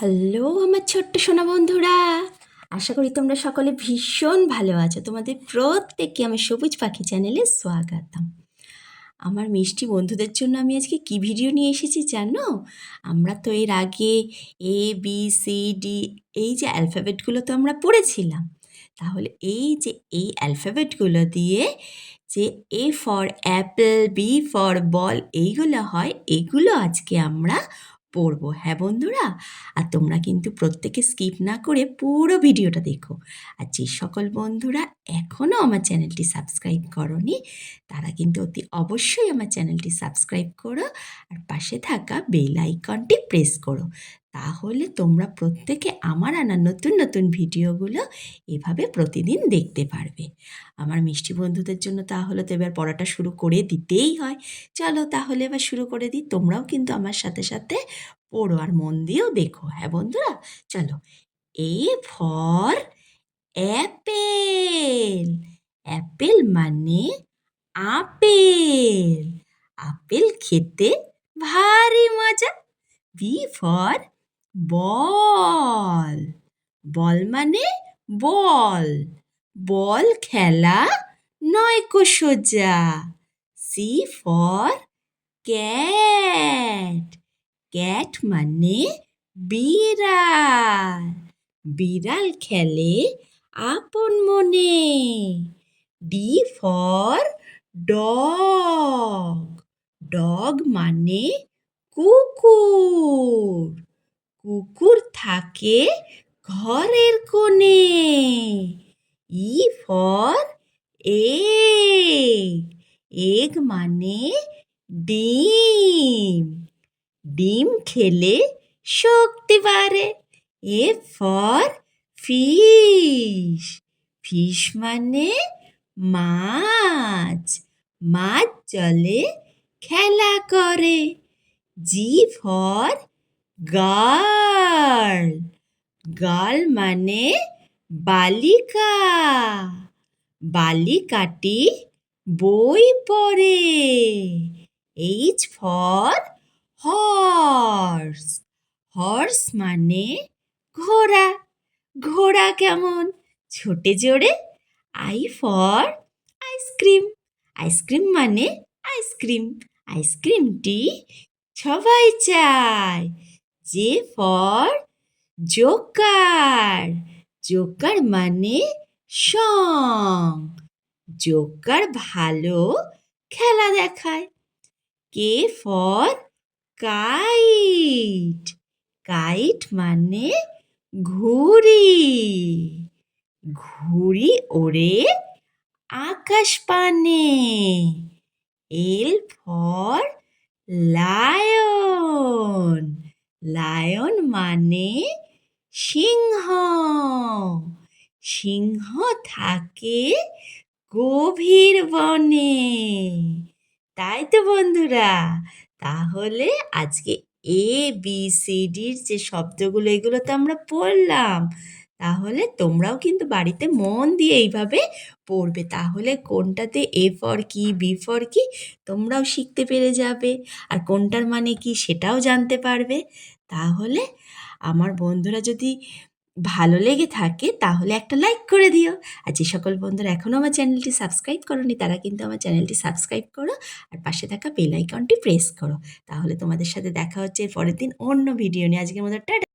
Hello আমার ছোট্ট সোনা বন্ধুরা। আশা করি তোমরা সকলে ভীষণ ভালো আছো। তোমাদের প্রত্যেককে আমি সবুজ পাখি চ্যানেলে স্বাগতম। আমার মিষ্টি বন্ধুদের জন্য আমি আজকে কি ভিডিও নিয়ে এসেছি জানো? আমরা তো এর আগে এ বি সি ডি এই যে অ্যালফাবেটগুলো তো আমরা পড়েছিলাম। তাহলে এই যে এই অ্যালফাবেটগুলো দিয়ে যে A for apple B for ball এইগুলো হয়, এগুলো আজকে আমরা পড়ব হ্যাঁ বন্ধুরা? আর তোমরা কিন্তু প্রত্যেকে স্কিপ না করে পুরো ভিডিওটা দেখো। আর যে সকল বন্ধুরা এখনও আমার চ্যানেলটি সাবস্ক্রাইব করনি, তারা কিন্তু অতি অবশ্যই আমার চ্যানেলটি সাবস্ক্রাইব করো আর পাশে থাকা বেল আইকনটি প্রেস করো। তাহলে তোমরা প্রত্যেকে আমার আনা নতুন নতুন ভিডিওগুলো এভাবে প্রতিদিন দেখতে পারবে। আমার মিষ্টি বন্ধুদের জন্য তাহলে তো এবার পড়াটা শুরু করে দিতেই হয়। চলো তাহলে এবার শুরু করে দিই। তোমরাও কিন্তু আমার সাথে সাথে পড়ো আর মন দিয়েও দেখো হ্যাঁ বন্ধুরা? চলো। A for apple. অ্যাপেল মানে আপেল। আপেল খেতে ভারী মজা। বি ফর বল। বল মানে বল। বল খেলা নয় কো সোজা। C for cat. ক্যাট মানে বিড়াল। বিড়াল খেলে আপন মনে। D for dog. ডগ মানে কুকুর। কুকুর থাকে ঘরের কোণে। ই ফর এগ এগ মানে ডিম। ডিম খেলে শক্তি বাড়ে। A for fish. ফিশ মানে মাছ। মাছ জলে খেলা করে। জি ফর গার্ল গার্ল মানে বালিকা। বালিকাটি বই পড়ে। এইচ ফর হর্স হর্স মানে ঘোড়া। ঘোড়া কেমন? ছোটে জোরে I for ice cream ice cream মানে আইসক্রিম আইসক্রিমটি সবাই চায়। J for joker. জোকার মানে সং। জোকার ভালো খেলা দেখায়। K for kite? কাইট মানে ঘুড়ি। ঘুড়ি ওড়ে আকাশ পানে। L for lion. লায়ন মানে সিংহ। সিংহ থাকে গভীর বনে। তাই তো বন্ধুরা, তাহলে আজকে এ বি সি ডির যে শব্দগুলো, এগুলো তো আমরা পড়লাম। তাহলে তোমরাও কিন্তু বাড়িতে মন দিয়ে এইভাবে পড়বে। তাহলে কোনটাতে এ ফর কি বি ফর কি, তোমরাও শিখতে পেরে যাবে। আর কোনটার মানে কি, সেটাও জানতে পারবে। তাহলে আমার বন্ধুরা যদি ভালো লেগে থাকে, তাহলে একটা লাইক করে দিও। আর যে সকল বন্ধুরা এখনও আমার চ্যানেলটি সাবস্ক্রাইব করনি, তারা কিন্তু আমার চ্যানেলটি সাবস্ক্রাইব করো আর পাশে থাকা বেল আইকনটি প্রেস করো। তাহলে তোমাদের সাথে দেখা হচ্ছে পরের দিন অন্য ভিডিও নিয়ে। আজকের মতো টাটা।